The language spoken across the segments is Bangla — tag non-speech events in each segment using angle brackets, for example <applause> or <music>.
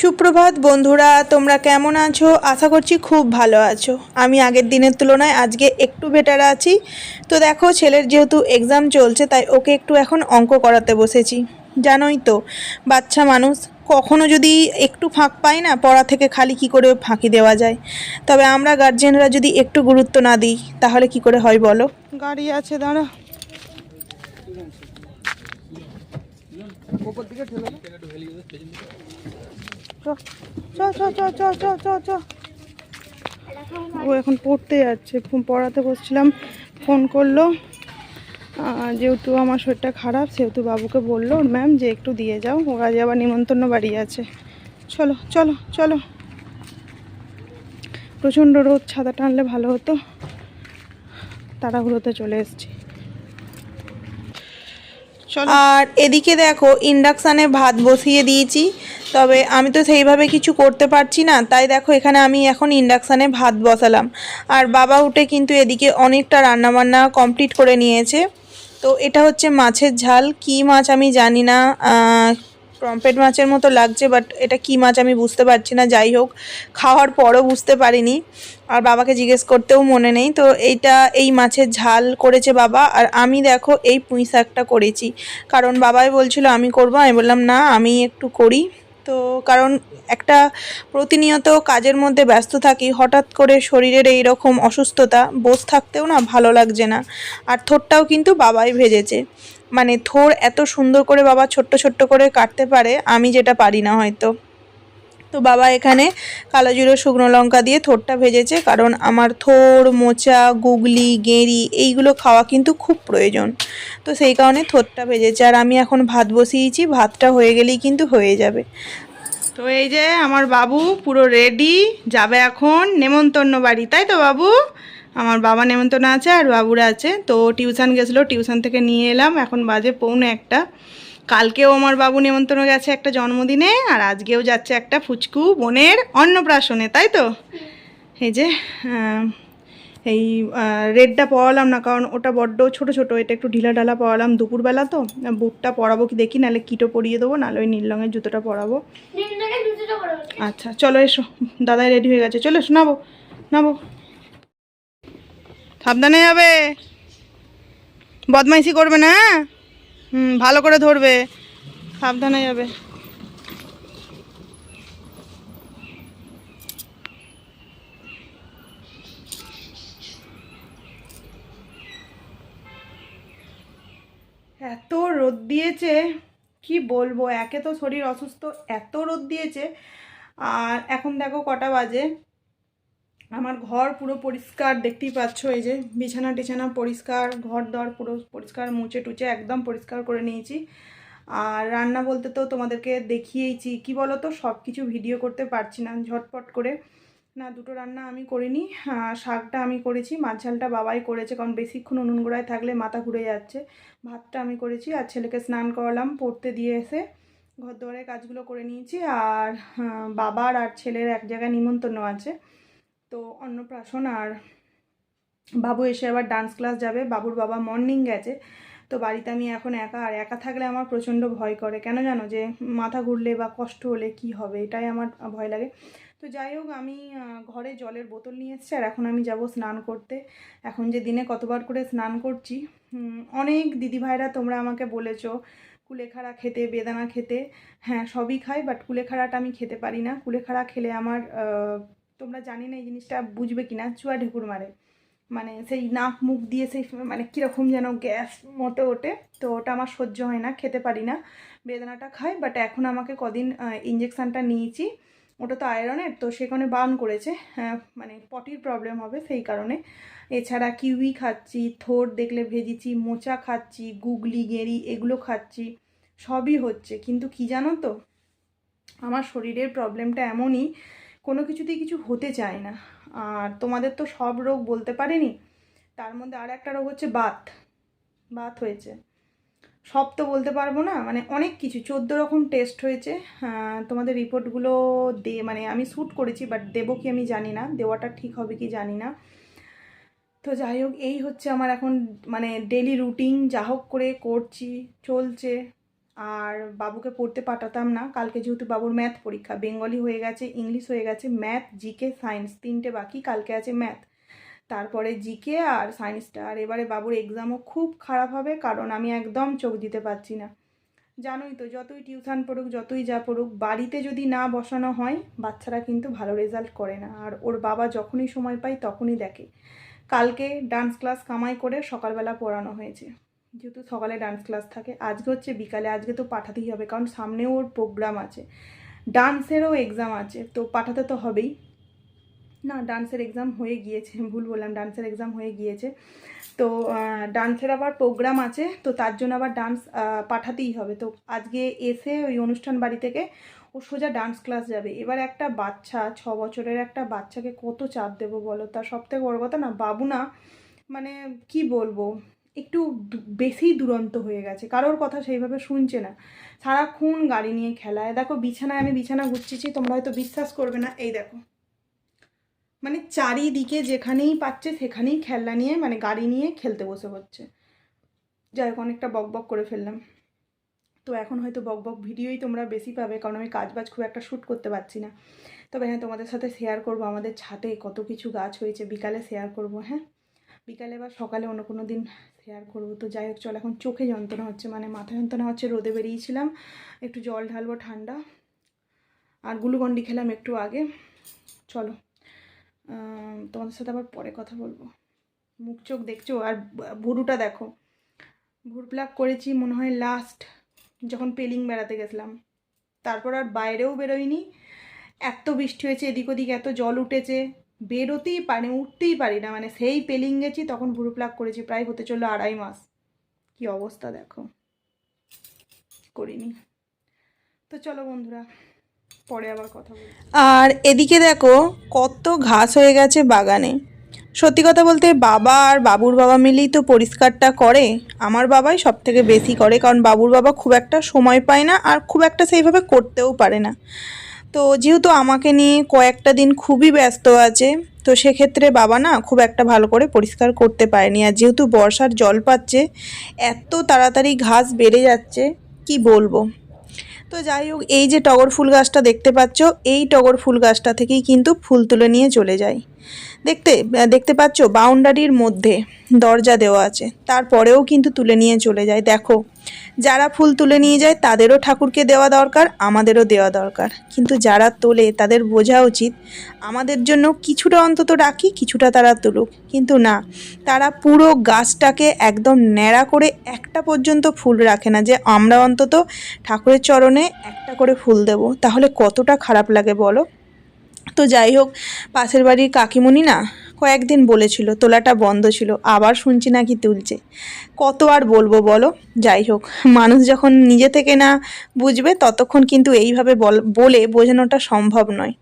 সুপ্রভাত বন্ধুরা তোমরা কেমন আছো? আশা করছি খুব ভালো আছো। আমি আগের দিনের তুলনায় আজকে একটু বেটার আছি। তো দেখো ছেলের যেহেতু এক্সাম চলছে তাই ওকে একটু এখন অঙ্ক করাতে বসেছি। জানোই তো বাচ্চা মানুষ কখনো যদি একটু ফাঁক পায় না পড়া থেকে খালি কি করে ফাঁকি দেওয়া যায়? তবে আমরা গার্জেনরা যদি একটু গুরুত্ব না দিই তাহলে কি করে হয় বলো? গাড়ি আছে দাঁড়া। চ চ চ ও এখন পড়তে যাচ্ছে পড়াতে বসছিলাম, ফোন করল। যেহেতু আমার শরীরটা খারাপ, সেহেতু বাবুকে বলল, ম্যাম, যে একটু দিয়ে যাও, ও আজ আবার নিমন্ত্রণ বাড়ি আছে। চলো চলো চলো। প্রচণ্ড রোদ ছাতা টানলে ভালো হতো। তাড়াহুড়োতে চলে এসেছি। আর এদিকে দেখো ইন্ডাকশানে ভাত বসিয়ে দিয়েছি। তবে আমি তো সেইভাবে কিছু করতে পারছি না, তাই দেখো এখানে আমি এখন ইন্ডাকশানে ভাত বসালাম। আর বাবা উঠে কিন্তু এদিকে অনেকটা রান্নাবান্না কমপ্লিট করে নিয়েছে। তো এটা হচ্ছে মাছের ঝাল। কি মাছ আমি জানি না পম্পেট মাছের মতো লাগছে বাট এটা কি মাছ আমি বুঝতে পারছি না। যাই হোক, খাওয়ার পরও বুঝতে পারিনি। আর বাবাকে জিজ্ঞেস করতেও মনে নেই। তো এইটা, এই মাছের ঝাল করেছে বাবা। আর আমি দেখো, এই পুঁই শাকটা করেছি। কারণ বাবাই বলছিল, আমি করব। আমি বললাম, না, আমি একটু করি। তো কারণ একটা প্রতিনিয়ত কাজের মধ্যে ব্যস্ত থাকি, হঠাৎ করে শরীরের এই রকম অসুস্থতা বস থাকতেও না ভালো লাগছে না। আর থোরটাও কিন্তু বাবাই ভেজেছে। মানে থোর এত সুন্দর করে বাবা ছোট্ট ছোট্ট করে কাটতে পারে, আমি যেটা পারি না হয়তো। তো বাবা এখানে কালো জিরো, শুকনো লঙ্কা দিয়ে থোরটা ভেজেছে, কারণ আমার থোর মোচা, গুগলি, গেঁড়ি এইগুলো খাওয়া কিন্তু খুব প্রয়োজন। তো সেই কারণে থোরটা ভেজেছে। আর আমি এখন ভাত বসিয়েছি, ভাতটা হয়ে গেলেই কিন্তু হয়ে যাবে। তো এই যে আমার বাবু পুরো রেডি যাবে এখন। নেমন্তন্ন বাড়ি, তাই তো বাবু? আমার বাবা নেমন্তন্ন আছে আর বাবুরা আছে। তো টিউশন গেছিল টিউশন থেকে নিয়ে এলাম। এখন বাজে পৌনে একটা। কালকেও আমার বাবু নেমন্তন্ন গেছে একটা জন্মদিনে, আর আজকেও যাচ্ছে একটা ফুচকু বোনের অন্নপ্রাশনে, তাই তো? এই যে এই রেডটা পরালাম না কারণ ওটা বড্ড ছোট ছোট এটা একটু ঢিলা ঢালা পরালাম দুপুরবেলা তো। বুটটা পরাবো কি দেখি নাহলে কিটো পরিয়ে দেবো নাহলে ওই নীল রঙের জুতোটা পরাবো। আচ্ছা চলো এসো। দাদাই রেডি হয়ে গেছে। চলো এসো নাবো নাবো সাবধানে যাবে। বদমাইশি করবে না হ্যাঁ? হুম ভালো করে ধরবে। সাবধানে যাবে এত রোদ দিয়েছে, কি বলব? একে তো শরীর অসুস্থ, এত রোদ দিয়েছে। আর এখন দেখো কটা বাজে। আমার ঘর পুরো পরিষ্কার, দেখতেই পাচ্ছ এই যে বিছানা টিছানা পরিষ্কার, ঘর দর পুরো পরিষ্কার, মুছে টুচে একদম পরিষ্কার করে নিয়েছি। আর রান্না বলতে তো তোমাদেরকে দেখিয়েইছি। কি বলো তো সব কিছু ভিডিও করতে পারছি না, ঝটপট করে। না, দুটো রান্না আমি করিনি। শাকটা আমি করেছি, মাছ ঝালটা বাবাই করেছে, কারণ বেশিক্ষণ উনুন গোড়ায় থাকলে মাথা ঘুরে যাচ্ছে। ভাতটা আমি করেছি, আর ছেলেকে স্নান করালাম, পড়তে দিয়ে এসে ঘর দুয়ারের কাজগুলো করে নিয়েছি, আর বাবার আর ছেলের এক জায়গায় নিমন্ত্রণ আছে। তো অন্নপ্রাশন আর বাবু এসে আবার ডান্স ক্লাস যাবে, বাবুর বাবা মর্নিং গেছে। তো বাড়িতে আমি এখন একা, আর একা থাকলে আমার প্রচণ্ড ভয় করে। কেন জানো যে মাথা ঘুরলে বা কষ্ট হলে কি হবে? এটাই আমার ভয় লাগে। তো যাই হোক, আমি ঘরে জলের বোতল নিয়ে এসেছি আর এখন আমি যাব স্নান করতে। এখন যে দিনে কতবার করে স্নান করছি অনেক দিদিভাইরা তোমরা আমাকে বলেছ, কুলেখাড়া খেতে, বেদানা খেতে হ্যাঁ সবই খাই বাট কুলেখাড়াটা আমি খেতে পারি না। কুলেখাড়া খেলে আমার তোমরা জানি না এই জিনিসটা বুঝবে কি না চুয়া ঢেকুর মারে। মানে সেই নাক মুখ দিয়ে সেই মানে কীরকম যেন গ্যাস মতো ওঠে, তো ওটা আমার সহ্য হয় না, খেতে পারি না। বেদনাটা খাই বাট এখন আমাকে কদিন ইঞ্জেকশানটা নিয়েছি। ওটা তো আয়রনের তো সেখানে বারণ করেছে। হ্যাঁ, মানে পটির প্রবলেম হবে সেই কারণে। এছাড়া কিউই খাচ্ছি থোর দেখলে ভেজিছি মোচা খাচ্ছি গুগলি গেঁড়ি এগুলো খাচ্ছি সবই হচ্ছে। কিন্তু কি জানো তো আমার শরীরের প্রবলেমটা এমনই কোনো কিছুতেই কিছু হতে চায় না। আর তোমাদের তো সব রোগ বলতে পারেনি? তার মধ্যে আর একটা রোগ হচ্ছে বাত। বাত হয়েছে। সব তো বলতে পারব না মানে অনেক কিছু। চোদ্দ রকম টেস্ট হয়েছে। তোমাদের রিপোর্টগুলো দে মানে আমি শ্যুট করেছি বাট দেবো কি আমি জানি না। দেওয়াটা ঠিক হবে কি জানি না। তো যাই হোক, এই হচ্ছে আমার এখন মানে ডেলি রুটিন যা হোক করে করছি, চলছে। আর বাবুকে পড়তে পাঠাতাম না। কালকে যেহেতু বাবুর ম্যাথ পরীক্ষা, বেঙ্গলি হয়ে গেছে, ইংলিশ হয়ে গেছে ম্যাথ জিকে সায়েন্স তিনটে বাকি, কালকে আছে ম্যাথ তারপরে জিকে আর সায়েন্সটা আর এবারে বাবুর এক্সামও খুব খারাপ হবে, কারণ আমি একদম চোখ দিতে পারছি না। জানোই তো, যতই টিউশন পড়ুক, যতই যা পড়ুক, বাড়িতে যদি না বসানো হয়, বাচ্চারা কিন্তু ভালো রেজাল্ট করে না। আর ওর বাবা যখনই সময় পায়, তখনই দেখে। কালকে ডান্স ক্লাস কামাই করে সকালবেলা পড়ানো হয়েছে। যেহেতু সকালে ডান্স ক্লাস থাকে, আজকে হচ্ছে বিকালে, আজকে তো পাঠাতেই হবে, কারণ সামনেও ওর প্রোগ্রাম আছে। ডান্সেরও এক্সাম আছে, তো পাঠাতে তো হবেই। না, ডান্সের এক্সাম হয়ে গিয়েছে, ভুল বললাম, ডান্সের এক্সাম হয়ে গিয়েছে। তো ডান্সের আবার প্রোগ্রাম আছে, তো তার জন্য আবার ডান্স পাঠাতেই হবে। তো আজকে এসে ওই অনুষ্ঠান বাড়ি থেকে ও সোজা ডান্স ক্লাস যাবে। এবার একটা বাচ্চা, ছ বছরের একটা বাচ্চাকে কত চাপ দেবো বলো? তার সবথেকে বড় কথা না, বাবু না মানে কি বলব, একটু বেশি দুরন্ত হয়ে গেছে। কারোর কথা সেইভাবে শুনছে না। সারাক্ষণ গাড়ি নিয়ে খেলায়। দেখো, বিছানায় আমি বিছানা গুছিয়েছি তোমরা হয়তো বিশ্বাস করবে না। এই দেখো। মানে চারিদিকে যেখানেই পাচ্ছে সেখানেই খেলনা নিয়ে মানে গাড়ি নিয়ে খেলতে বসে হচ্ছে। যাই হোক, অনেকটা বক বক করে ফেললাম। তো এখন হয়তো বক বক ভিডিওই তোমরা বেশি পাবে, কারণ আমি কাজ বাজ খুব একটা শ্যুট করতে পারছি না। তবে হ্যাঁ তোমাদের সাথে শেয়ার করব আমাদের ছাদে কত কিছু গাছ হয়েছে, বিকালে শেয়ার করব হ্যাঁ? বিকালে বা সকালে অন্য কোনো দিন শেয়ার করব। তো যাই হোক, চল এখন চোখে যন্ত্রণা হচ্ছে মানে মাথা যন্ত্রণা হচ্ছে, রোদে বেরিয়েছিলাম। একটু জল ঢালবো ঠান্ডা। আর গ্লুকন্ডি খেলাম একটু আগে। চলো। তোমাদের সাথে আবার পরে কথা বলব। মুখ চোখ দেখছ? আর ভুরুটা দেখো। ভুর প্লাক করেছি, মনে হয় লাস্ট যখন পেলিং বেড়াতে গেছিলাম। তারপর আর বাইরেও বেরোইনি এত বৃষ্টি হয়েছে, এদিক ওদিক এত জল উঠেছে। বেরোতেই পারি, উঠতেই পারি না। মানে সেই পেলিং গেছি, তখন ভুরু প্লাক করেছি, প্রায় হতে চলল আড়াই মাস। কি অবস্থা দেখো। করিনি। তো চলো বন্ধুরা আর এদিকে দেখো, কত ঘাস হয়ে গেছে বাগানে। সত্যি কথা বলতে বাবা আর বাবুর বাবা মিলেই তো পরিষ্কারটা করে। আমার বাবাই সব থেকে বেশি করে, কারণ বাবুর বাবা খুব একটা সময় পায় না আর খুব একটা সেইভাবে করতেও পারে না। তো যেহেতু আমাকে নিয়ে কয়েকটা দিন খুবই ব্যস্ত আছে, তো সেক্ষেত্রে বাবা না খুব একটা ভালো করে পরিষ্কার করতে পারেনি। আর যেহেতু বর্ষার জল পাচ্ছে, এত তাড়াতাড়ি ঘাস বেড়ে যাচ্ছে, কি বলব? তো যাই হোক, এই যে টগর ফুল গাছটা দেখতে পাচ্ছ, এই টগর ফুল গাছটা থেকেই কিন্তু ফুল তুলে নিয়ে চলে যায়। দেখতে দেখতে পাচ্ছ? বাউন্ডারির মধ্যে দরজা দেওয়া আছে। তারপরেও কিন্তু তুলে নিয়ে চলে যায়। দেখো, যারা ফুল তুলে নিয়ে যায়, তাদেরও ঠাকুরকে দেওয়া দরকার, আমাদেরও দেওয়া দরকার। কিন্তু যারা তোলে, তাদের বোঝা উচিত, আমাদের জন্য কিছুটা অন্তত রাখি, কিছুটা তারা তুলুক। কিন্তু না, তারা পুরো গাছটাকে একদম ন্যাড়া করে একটা পর্যন্ত ফুল রাখে না যে, আমরা অন্তত ঠাকুরের চরণে একটা করে ফুল দেব। তাহলে কতটা খারাপ লাগে বলো? তো যাই হোক, পাশের বাড়ির কাকিমণি না কয়েকদিন বলেছিল, তোলাটা বন্ধ ছিল, আবার শুনছি নাকি তুলছে। কত আর বলব বলো? যাই হোক, মানুষ যখন নিজে থেকে না বুঝবে, ততক্ষণ কিন্তু এইভাবে বল- বোঝানোটা সম্ভব নয়।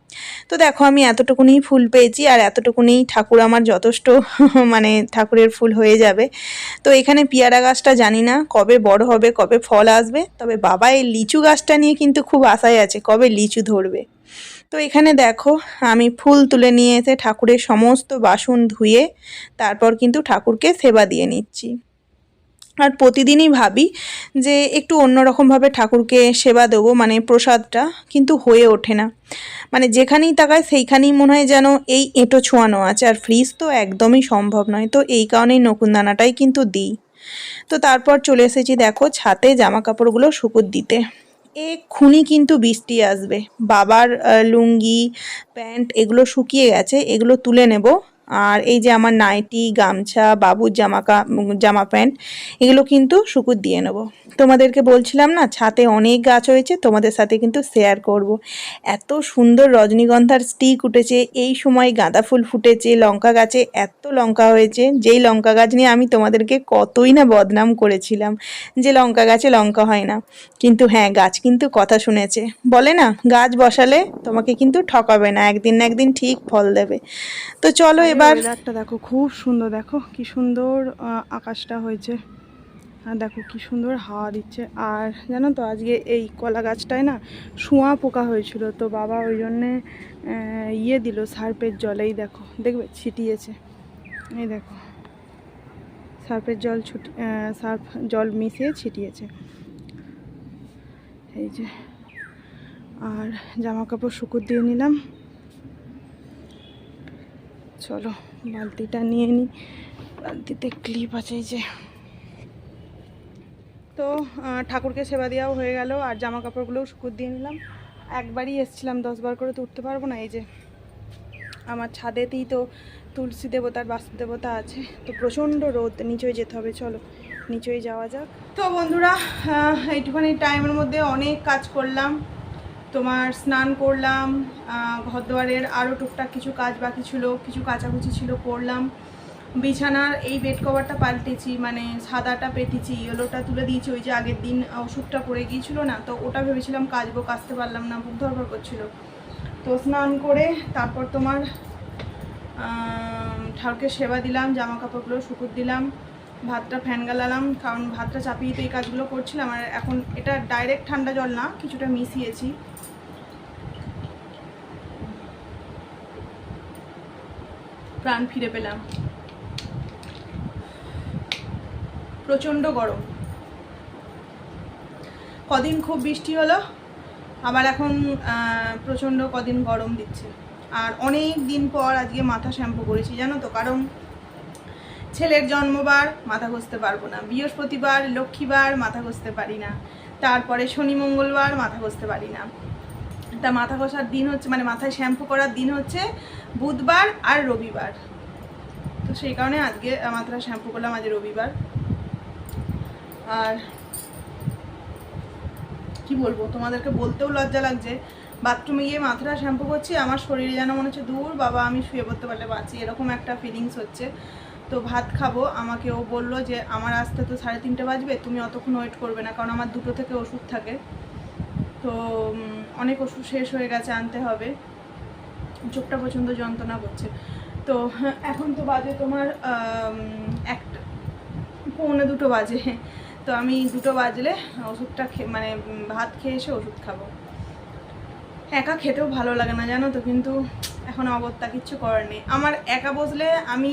তো দেখো, আমি এতটুকুনি ফুল পেয়েছি, আর এতটুকুনি ঠাকুর আমার যথেষ্ট <laughs> মানে ঠাকুরের ফুল হয়ে যাবে। তো এখানে পেয়ারা গাছটা জানি না কবে বড় হবে, কবে ফল আসবে, তবে বাবা, এই লিচু গাছটা নিয়ে কিন্তু খুব আশায় আছে, কবে লিচু ধরবে। তো এখানে দেখো, আমি ফুল তুলে নিয়ে এসে ঠাকুরের সমস্ত বাসন ধুয়ে, তারপর কিন্তু ঠাকুরকে সেবা দিয়ে নিচ্ছি। আর প্রতিদিনই ভাবি যে একটু অন্যরকমভাবে ঠাকুরকে সেবা দেবো মানে প্রসাদটা কিন্তু হয়ে ওঠে না। মানে যেখানেই তাকায় সেইখানেই মনে হয় যেন এই এঁটো ছোঁয়ানো আছে, আর ফ্রিজ তো একদমই সম্ভব নয়। তো এই কারণেই নকুনদানাটাই কিন্তু দিই। তো তারপর চলে এসেছি দেখো ছাতে জামা কাপড়গুলো শুকুর দিতে। এক্ষুনি কিন্তু বৃষ্টি আসবে। বাবার লুঙ্গি প্যান্ট এগুলো শুকিয়ে গেছে এগুলো তুলে নেব। আর এই যে আমার নাইটি, গামছা, বাবুর জামা কা জামা প্যান্ট, এগুলো কিন্তু শুকুর দিয়ে নেব। তোমাদেরকে বলছিলাম না, ছাতে অনেক গাছ হয়েছে, তোমাদের সাথে কিন্তু শেয়ার করব। এত সুন্দর রজনীগন্ধার স্টিক উঠেছে, এই সময় গাঁদা ফুল ফুটেছে, লঙ্কা গাছে এত লঙ্কা হয়েছে, যেই লঙ্কা গাছ নিয়ে আমি তোমাদেরকে কতই না বদনাম করেছিলাম, যে লঙ্কা গাছে লঙ্কা হয় না। কিন্তু হ্যাঁ গাছ কিন্তু কথা শুনেছে। বলে না, গাছ বসালে তোমাকে কিন্তু ঠকাবে না, একদিন না একদিন ঠিক ফল দেবে। তো চলো এবার ওয়েদারটা দেখো, খুব সুন্দর, দেখো কি সুন্দর আকাশটা হয়েছে। আর দেখো কি সুন্দর হাওয়া দিচ্ছে। আর জানো তো, আজকে এই কলা গাছটায় না শুঁয়া পোকা হয়েছিল, তো বাবা ওই জন্যে ইয়ে দিল সার্পের জলেই দেখো, দেখবে, ছিটিয়েছে। এই দেখো সার্ফের জল ছুটি সার্ফ জল মিশিয়ে ছিটিয়েছে। এই যে, আর জামা কাপড় শুকুর দিয়ে নিলাম। চলো, বালতিটা নিয়ে নিই বালতিতে ক্লিপ আছে যে। তো ঠাকুরকে সেবা দেওয়াও হয়ে গেল, আর জামা কাপড়গুলোও শুকুর দিয়ে নিলাম। একবারই এসছিলাম দশবার করে তো উঠতে পারব না, এই যে। আমার ছাদেতেই তো তুলসী দেবতার বাস্তু দেবতা আছে। তো প্রচণ্ড রোদ, নিচেই যেতে হবে, চলো, নিচেই যাওয়া যাক। তো বন্ধুরা এইটুখানি টাইমের মধ্যে অনেক কাজ করলাম। তোমার স্নান করলাম ঘরদুয়ারের আরও টুকটাক কিছু কাজ বাকি ছিল, কিছু কাচাকুচি ছিল, করলাম। বিছানার এই বেড কভারটা পাল্টেছি মানে সাদাটা পেটেছি ইয়েলোটা তুলে দিয়েছি, ওই যে আগের দিন ওষুধটা পড়ে গিয়েছিল না, তো ওটা ভেবেছিলাম কাচবো, কাচতে পারলাম না, বুক ধরপর করছিল। তো স্নান করে তারপর তোমার ঠাকুরকে সেবা দিলাম জামা কাপড়গুলো শুকুর দিলাম, ভাতটা ফ্যান গালালাম, কারণ ভাতটা চাপিয়ে তো এই কাজগুলো করছিলাম, আর এখন এটা ডাইরেক্ট ঠান্ডা জল না, কিছুটা মিশিয়েছি। প্রাণ ফিরে পেলাম। প্রচণ্ড গরম। কদিন খুব বৃষ্টি হলো আবার এখন আহ, প্রচণ্ড কদিন গরম দিচ্ছে। আর অনেক দিন পর আজকে মাথা শ্যাম্পু করেছি জানো তো? কারণ ছেলের জন্মবার মাথা ঘষতে পারব না। বৃহস্পতিবার লক্ষ্মীবার মাথা ঘষতে পারি না। তারপরে শনি মঙ্গলবার মাথা ঘষতে পারি না। তা মাথা ঘষার দিন হচ্ছে মানে মাথায় শ্যাম্পু করার দিন হচ্ছে বুধবার আর রবিবার। তো সেই কারণে আজকে মাথাটা শ্যাম্পু করলাম আজ রবিবার। আর কি বলব, তোমাদেরকে বলতেও লজ্জা লাগছে। বাথরুমে গিয়ে মাথাটা শ্যাম্পু করছি, আমার শরীরে যেন মনে হচ্ছে দূর, বাবা আমি শুয়ে পড়তে পারলে বাঁচি, এরকম একটা ফিলিংস হচ্ছে। তো ভাত খাব, আমাকে ও বলল যে, আমার আসতে তো সাড়ে তিনটে বাজবে, তুমি অতক্ষণ ওয়েট করবে না, কারণ আমার দুটো থেকে ওষুধ থাকে। তো অনেক ওষুধ শেষ হয়ে গেছে, আনতে হবে। চোখটা প্রচণ্ড যন্ত্রণা করছে। তো, এখন তো বাজে তোমার একটা, পৌনে দুটো বাজে। তো আমি দুটো বাজলে ওষুধটা মানে ভাত খেয়ে এসে ওষুধ খাব। একা খেতেও ভালো লাগে না, জানো তো? কিন্তু এখন অবস্থা কিচ্ছু করার নেই। আমার একা বসলে আমি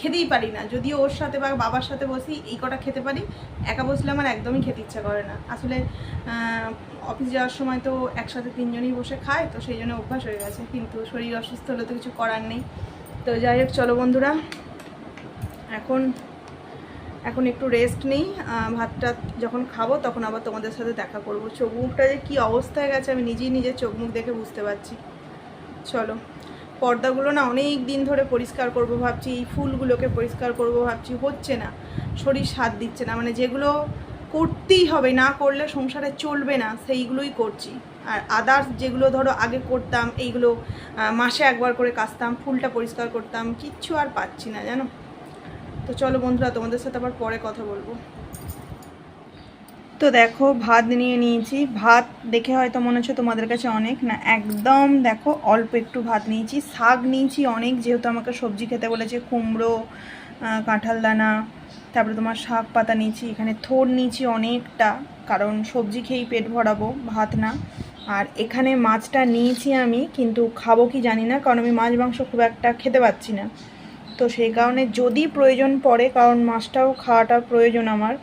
খেতেই পারি না। যদিও ওর সাথে বা বাবার সাথে বসি, এই কটা খেতে পারি, একা বসলে আমার একদমই খেতে ইচ্ছা করে না। আসলে অফিস যাওয়ার সময় তো একসাথে তিনজনই বসে খায়, তো সেই জন্য অভ্যাস হয়ে গেছে। কিন্তু শরীর অসুস্থ হলে তো কিছু করার নেই। তো যাই হোক, চলো বন্ধুরা, এখন এখন একটু রেস্ট নেই। ভাতটা যখন খাব তখন আবার তোমাদের সাথে দেখা করব। চোখ মুখটা যে কী অবস্থায় গেছে আমি নিজেই নিজের চোখ মুখ দেখে বুঝতে পারছি। চলো, পর্দাগুলো না অনেক দিন ধরে পরিষ্কার করব ভাবছি, এই ফুলগুলোকে পরিষ্কার করব ভাবছি, হচ্ছে না। শরীর সাথ দিচ্ছে না মানে যেগুলো করতেই হবে, না করলে সংসারে চলবে না, সেইগুলোই করছি। আর আদার্স যেগুলো ধরো আগে করতাম, এইগুলো মাসে একবার করে কাচতাম, ফুলটা পরিষ্কার করতাম, কিচ্ছু আর পাচ্ছি না, জানো? তো চলো বন্ধুরা, তোমাদের সাথে আবার পরে কথা বলব। তো দেখো, ভাত নিয়ে নিয়েছি। ভাত দেখে হয়তো মনে হচ্ছে তোমাদের কাছে অনেক। না, একদম দেখো, অল্প একটু ভাত নিয়েছি। শাক নিয়েছি অনেক, যেহেতু আমাকে সবজি খেতে বলেছে, কুমড়ো কাঁঠাল দানা, তারপরে তোমার শাক পাতা নিয়েছি, এখানে থোড় নিয়েছি অনেকটা, কারণ সবজি খেয়েই পেট ভরাবো, ভাত না। আর এখানে মাছটা নিয়েছি আমি, কিন্তু খাব কি জানি না, কারণ আমি মাছ মাংস খুব একটা খেতে পাচ্ছি না। তো সেই কারণে যদি প্রয়োজন পড়ে, কারণ মাছটাও খাওয়াটা প্রয়োজন আমার,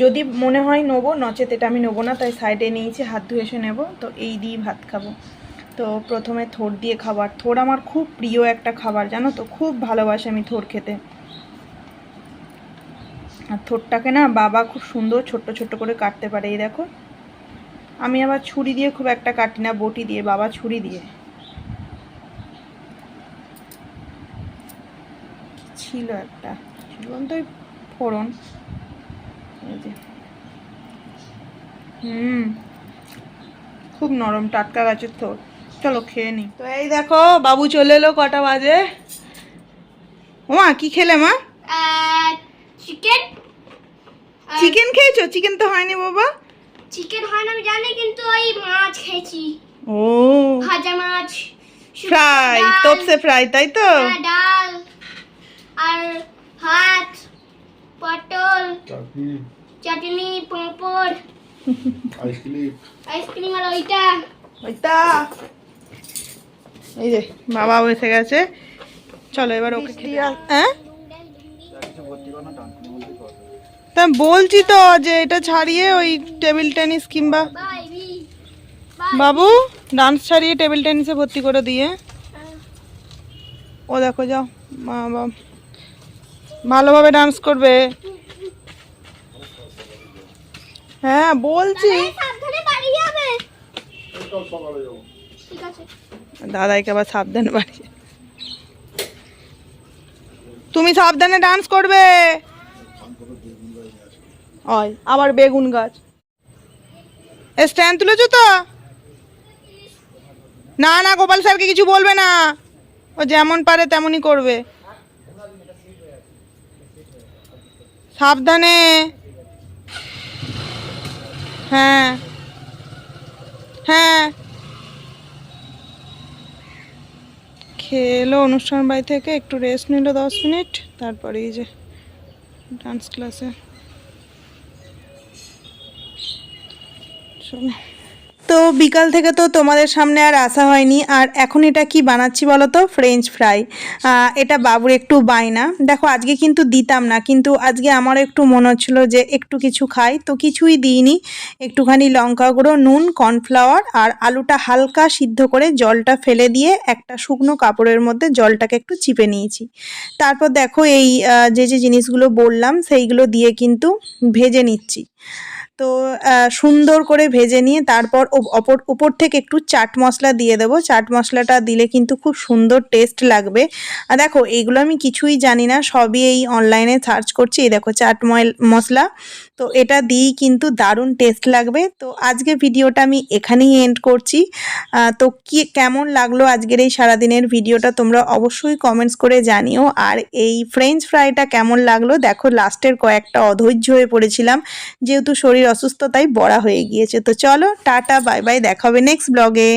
যদি মনে হয় নেব, নচেত এটা আমি নেব না, তাই সাইডে নিয়েছি, হাত ধুয়ে এসে নেব, তো এই দিয়েই ভাত খাব। তো প্রথমে থোড় দিয়ে খাবার। থোড় আমার খুব প্রিয় একটা খাবার, জানো তো? খুব ভালোবাসি আমি থোড় খেতে। আর থোড়টাকে না বাবা খুব সুন্দর ছোট্ট ছোট্ট করে কাটতে পারে, এই দেখো। আমি আবার ছুরি দিয়ে খুব একটা কাটি না, বটি দিয়ে, বাবা ছুরি দিয়ে। ছিল একটা? ছিল তো ফোড়ন। হুম। খুব নরম, টাটকা গাছের থোর। চলো খেয়ে নি। তো এই দেখো বাবু চলে এলো কটা বাজে? ওমা কি খেলে মা? চিকেন চিকেন খেয়েছো? চিকেন তো হয়নি বাবা। চিকেন হয় না আমি জানি কিন্তু ওই মাছ খেয়েছি। ও। ভাজা মাছ ফ্রাই তোপসে ফ্রাই তাই তো? হ্যাঁ, ডাল। আর ভাত পটল চাটনি। চাটনি পাঁপড়। আইসক্রিম আইসক্রিম আর ওইটা। ওইটা। এই যে বাবাও এসে গেছে। চলো এবার ওকে হ্যাঁ? তা বলছি তো যে এটা ছাড়িয়ে ওই টেবিল টেনিস কিংবা বাবু ডান্স ছাড়িয়ে টেবিল টেনিসে ভর্তি করে দিয়ে। ও দেখো যাও। মা বাবা। ভালোভাবে ডান্স করবে। হ্যাঁ বলছি। ঠিক আছে। দাদাইকে আবার সাবধানে বাড়ি তুমি সাবধানে ডান্স করবে। ওই, আবার বেগুন গাছ। স্ট্যান্ড তুলেছো তো? না না, গোপাল স্যারকে কিছু বলবে না। ও যেমন পারে তেমনই করবে। সাবধানে। হ্যাঁ। হ্যাঁ। খেলো অনুষ্ঠান বাড়ি থেকে, একটু রেস্ট নিল দশ মিনিট, তারপরে এই যে ডান্স ক্লাসে চলো। তো বিকাল থেকে তো তোমাদের সামনে আর আসা হয়নি। আর এখন এটা কি বানাচ্ছি বলো তো ফ্রেঞ্চ ফ্রাই এটা বাবুর একটু বায়না। দেখো, আজকে কিন্তু দিতাম না, কিন্তু আজকে আমার একটু মনে হচ্ছিল যে একটু কিছু খাই। তো কিছুই দিইনি। একটুখানি লঙ্কা গুঁড়ো, নুন কর্নফ্লাওয়ার আর আলুটা হালকা সিদ্ধ করে জলটা ফেলে দিয়ে একটা শুকনো কাপড়ের মধ্যে জলটাকে একটু চিপে নিয়েছি। তারপর দেখো এই যে যে জিনিসগুলো বললাম, সেইগুলো দিয়ে কিন্তু ভেজে নিচ্ছি। তো সুন্দর করে ভেজে নিয়ে তারপর অপর, উপর থেকে একটু চাট মশলা দিয়ে দেবো। চাট মশলাটা দিলে কিন্তু খুব সুন্দর টেস্ট লাগবে। আর দেখো এইগুলো আমি কিছুই জানি না, সবই এই অনলাইনে সার্চ করছি। এই দেখো, চাট মশলা। তো এটা দিয়েই কিন্তু দারুণ টেস্ট লাগবে। তো আজকে ভিডিওটা আমি এখানেই এন্ড করছি। তো কি, কেমন লাগল আজকের এই সারাদিনের ভিডিওটা তোমরা অবশ্যই কমেন্টস করে জানিও। আর এই ফ্রেঞ্চ ফ্রাইটা কেমন লাগল, দেখো লাস্টের কয়েকটা অধৈর্য হয়ে পড়েছিলাম। যেহেতু শরীর অসুস্থ তাই বড়া হয়ে গিয়েছে। তো চলো টাটা বাই বাই দেখা হবে নেক্সট ব্লগে